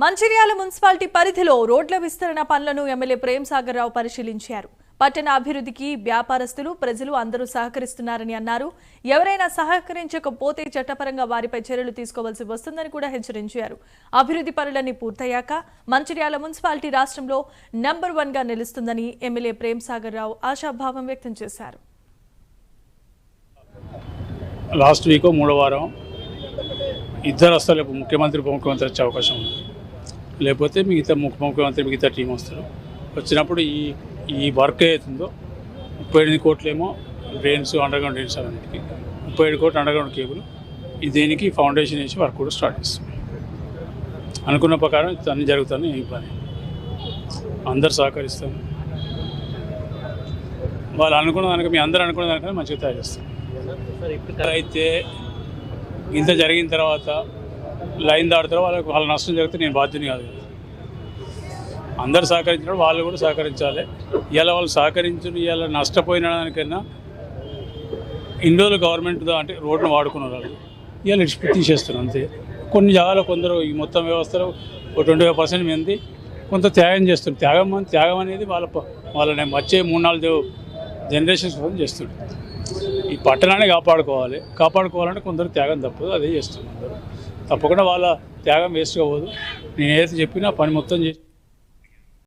Mancherial municipality పరిధిలో రోడ్ల విస్తరణ పనులను ఎమ్మెల్యే ప్రేమ్ సాగర్ రావు పరిశీలించారు. పట్టణ అభివృద్ధికి వ్యాపారస్తులు ప్రజలు అందరూ సహకరిస్తున్నారని అన్నారు. ఎవరైనా సహకరించకపోతే చట్టపరంగా వారిపై చర్యలు తీసుకోవాల్సి వస్తుందని కూడా హెచ్చరించారు. అభివృద్ధి పనులన్నీ పూర్తయ్యాక మంచిర్యాల మున్సిపాలిటీ రాష్ట్రంలో నంబర్ వన్గా నిలుస్తుందని ఎమ్మెల్యే ప్రేమ్ సాగర్ రావు ఆశాభావం వ్యక్తం చేశారు. లాస్ట్ వీక్ మూడో వారం ఇద్దరు అసలు ముఖ్యమంత్రి ఉప ముఖ్యమంత్రి వచ్చే అవకాశం ఉంది. లేకపోతే మిగతా ముఖ్య ముఖ్యమంత్రి మిగతా టీం వస్తారు. వచ్చినప్పుడు ఈ ఈ వర్క్ అవుతుందో ముప్పై ఎనిమిది కోట్లేమో డ్రైన్స్ అండర్ గ్రౌండ్ డ్రైన్స్ అవన్నిటికి ముప్పై ఏడు కోట్లు అండర్ గ్రౌండ్ కేబుల్ దీనికి ఫౌండేషన్ వేసి వర్క్ కూడా స్టార్ట్ చేస్తాం అనుకున్న ప్రకారం అన్నీ జరుగుతాయి ఏం పని. అందరు సహకరిస్తాం వాళ్ళు అనుకున్న దానికి మీ అందరూ అనుకున్న దానికన్నా మంచిగా తయారు చేస్తాం అయితే ఇంత జరిగిన తర్వాత లైన్ దాడుతారో వాళ్ళకి వాళ్ళ నష్టం జరిగితే నేను బాధ్యత కాదు. అందరు సహకరించినప్పుడు వాళ్ళు కూడా సహకరించాలి. ఇలా వాళ్ళు సహకరించిన ఇలా నష్టపోయిన దానికన్నా ఇన్ని రోజులు గవర్నమెంట్ అంటే రోడ్డును వాడుకున్నారు వాళ్ళు. ఇవాళ ఇడిచిపెట్టి తీసేస్తున్నారు అంతే. కొన్ని జాగాలో కొందరు ఈ మొత్తం వ్యవస్థలో ఒక ట్వంటీ ఫైవ్ పర్సెంట్ మంది కొంత త్యాగం చేస్తుంది త్యాగం త్యాగం అనేది వాళ్ళ వాళ్ళని వచ్చే మూడు నాలుగు జనరేషన్స్ కోసం చేస్తుంది ఈ పట్టణాన్ని కాపాడుకోవాలి. కాపాడుకోవాలంటే కొందరు త్యాగం తప్పదు. అదే చేస్తున్నారు. తప్పకుండా వాళ్ళ త్యాగం వేస్ట్ అవ్వదు నేను ఏదైతే చెప్పినా పని మొత్తం చేసి